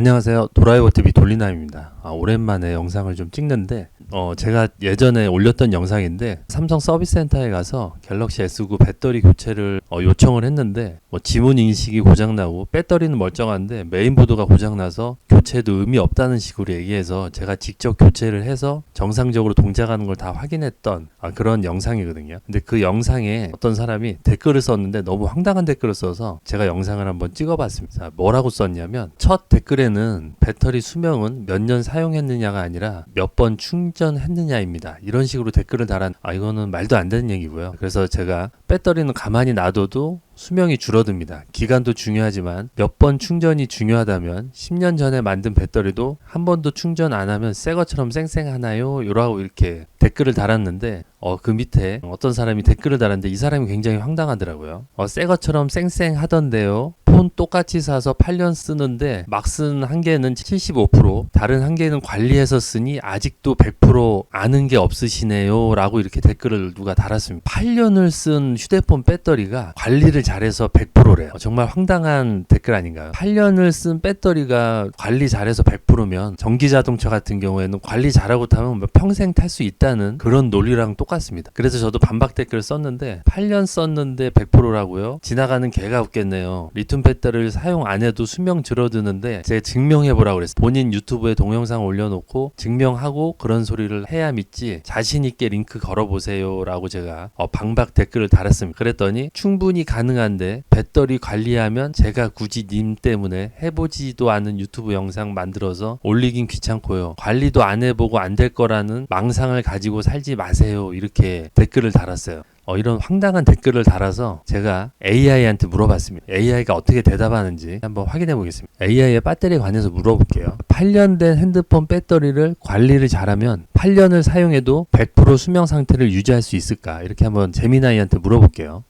안녕하세요. 도라이버 TV 돌리남입니다. 아, 오랜만에 영상을 좀 찍는데, 어, 제가 예전에 올렸던 영상인데, 삼성 서비스 센터에 가서 갤럭시 S9 배터리 교체를 어, 요청을 했는데, 뭐 지문 인식이 고장나고, 배터리는 멀쩡한데, 메인보드가 고장나서 교체도 의미 없다는 식으로 얘기해서 제가 직접 교체를 해서 정상적으로 동작하는 걸 다 확인했던 아, 그런 영상이거든요. 근데 그 영상에 어떤 사람이 댓글을 썼는데 너무 황당한 댓글을 써서 제가 영상을 한번 찍어봤습니다. 자, 뭐라고 썼냐면 첫 댓글에 는 배터리 수명은 몇 년 사용했느냐가 아니라 몇 번 충전했느냐입니다. 이런 식으로 댓글을 달한 아 이거는 말도 안 되는 얘기고요. 그래서 제가 배터리는 가만히 놔둬도 수명이 줄어듭니다. 기간도 중요하지만 몇 번 충전이 중요하다면 10년 전에 만든 배터리도 한 번도 충전 안 하면 새 것처럼 쌩쌩하나요? 요라고 이렇게 댓글을 달았는데 어, 그 밑에 어떤 사람이 댓글을 달았는데 이 사람이 굉장히 황당하더라고요. 어, 새 것처럼 쌩쌩하던데요. 폰 똑같이 사서 8년 쓰는데 막 쓴 한 개는 75% 다른 한 개는 관리해서 쓰니 아직도 100% 아는 게 없으시네요 라고 이렇게 댓글을 누가 달았습니다. 8년을 쓴 휴대폰 배터리가 관리를 잘해서 100% 래요. 정말 황당한 댓글 아닌가요 8년을 쓴 배터리가 관리 잘해서 100%면 전기 자동차 같은 경우에는 관리 잘하고 타면 뭐 평생 탈 수 있다는 그런 논리랑 똑같습니다. 그래서 저도 반박 댓글 썼는데 8년 썼는데 100%라고요? 지나가는 개가 없겠네요. 리튬 배터리를 사용 안 해도 수명 줄어드는데 제가 증명해 보라고 그랬어요. 본인 유튜브에 동영상 올려놓고 증명하고 그런 소리를 해야 믿지 자신 있게 링크 걸어보세요라고 제가 어, 방박 댓글을 달았습니다. 그랬더니 충분히 가능한데 배터리 관리하면 제가 굳이 님 때문에 해보지도 않은 유튜브 영상 만들어서 올리긴 귀찮고요. 관리도 안 해보고 안 될 거라는 망상을 가지고 살지 마세요. 이렇게 댓글을 달았어요. 어, 이런 황당한 댓글을 달아서 제가 AI한테 물어봤습니다. AI가 어떻게 대답하는지 한번 확인해 보겠습니다. AI의 배터리에 관해서 물어볼게요. 8년 된 핸드폰 배터리를 관리를 잘하면 8년을 사용해도 100% 수명 상태를 유지할 수 있을까? 이렇게 한번 재미나이한테 물어볼게요.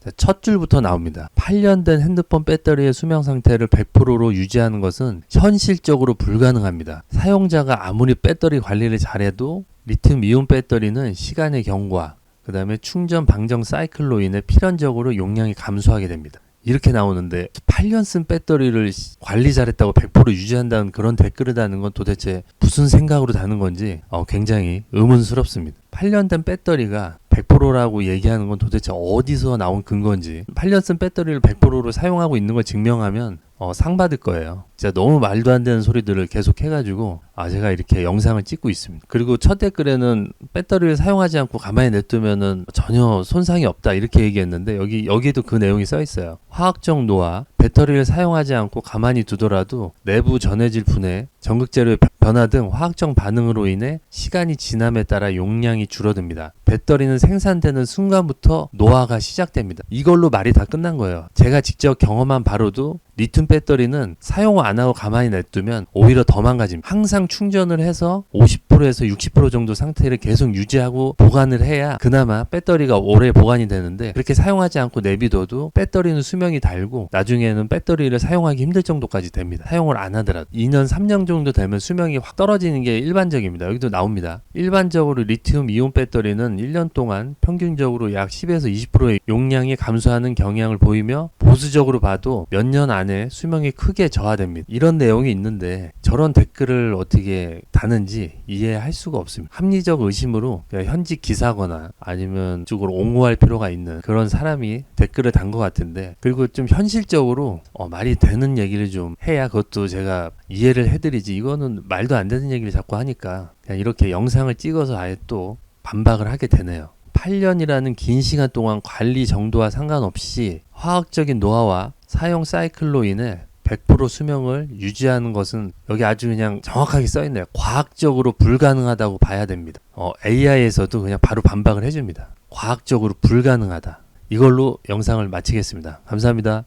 자, 첫 줄부터 나옵니다. 8년 된 핸드폰 배터리의 수명 상태를 100%로 유지하는 것은 현실적으로 불가능합니다. 사용자가 아무리 배터리 관리를 잘해도 리튬 이온 배터리는 시간의 경과, 그 다음에 충전 방정 사이클로 인해 필연적으로 용량이 감소하게 됩니다. 이렇게 나오는데 8년 쓴 배터리를 관리 잘했다고 100% 유지한다는 그런 댓글을 다는 건 도대체 무슨 생각으로 다는 건지 어, 굉장히 의문스럽습니다. 8년 된 배터리가 100%라고 얘기하는 건 도대체 어디서 나온 근거인지 8년 쓴 배터리를 100%로 사용하고 있는 걸 증명하면 어, 상 받을 거예요. 진짜 너무 말도 안 되는 소리들을 계속 해가지고 아 제가 이렇게 영상을 찍고 있습니다. 그리고 첫 댓글에는 배터리를 사용하지 않고 가만히 냅두면은 전혀 손상이 없다 이렇게 얘기했는데 여기 여기에도 그 내용이 써 있어요. 화학적 노화 배터리를 사용하지 않고 가만히 두더라도 내부 전해질 분해 전극재료의 변화 등 화학적 반응으로 인해 시간이 지남에 따라 용량이 줄어듭니다. 배터리는 생산되는 순간부터 노화가 시작됩니다. 이걸로 말이 다 끝난 거예요. 제가 직접 경험한 바로도 리튬 배터리는 사용 안 하고 가만히 냅두면 오히려 더 망가집니다. 항상 충전을 해서 50%에서 60% 정도 상태를 계속 유지하고 보관을 해야 그나마 배터리가 오래 보관이 되는데 그렇게 사용하지 않고 내비둬도 배터리는 수명이 달고 나중에는 배터리를 사용하기 힘들 정도까지 됩니다. 사용을 안 하더라도 2년 3년 정도 되면 수명이 확 떨어지는 게 일반적입니다. 여기도 나옵니다. 일반적으로 리튬 이온 배터리는 1년 동안 평균적으로 약 10에서 20%의 용량이 감소하는 경향을 보이며 보수적으로 봐도 몇 년 안에 수명이 크게 저하됩니다. 이런 내용이 있는데 저런 댓글을 어떻게 다는지 이해할 수가 없습니다. 합리적 의심으로 현직 기사거나 아니면 쪽으로 옹호할 필요가 있는 그런 사람이 댓글을 단 것 같은데 그리고 좀 현실적으로 어, 말이 되는 얘기를 좀 해야 그것도 제가 이해를 해드리지 이거는 말도 안 되는 얘기를 자꾸 하니까 그냥 이렇게 영상을 찍어서 아예 또 반박을 하게 되네요. 8년이라는 긴 시간 동안 관리 정도와 상관없이 화학적인 노화와 사용 사이클로 인해 100% 수명을 유지하는 것은 여기 아주 그냥 정확하게 써 있네요. 과학적으로 불가능하다고 봐야 됩니다. 어, AI에서도 그냥 바로 반박을 해줍니다. 과학적으로 불가능하다. 이걸로 영상을 마치겠습니다. 감사합니다.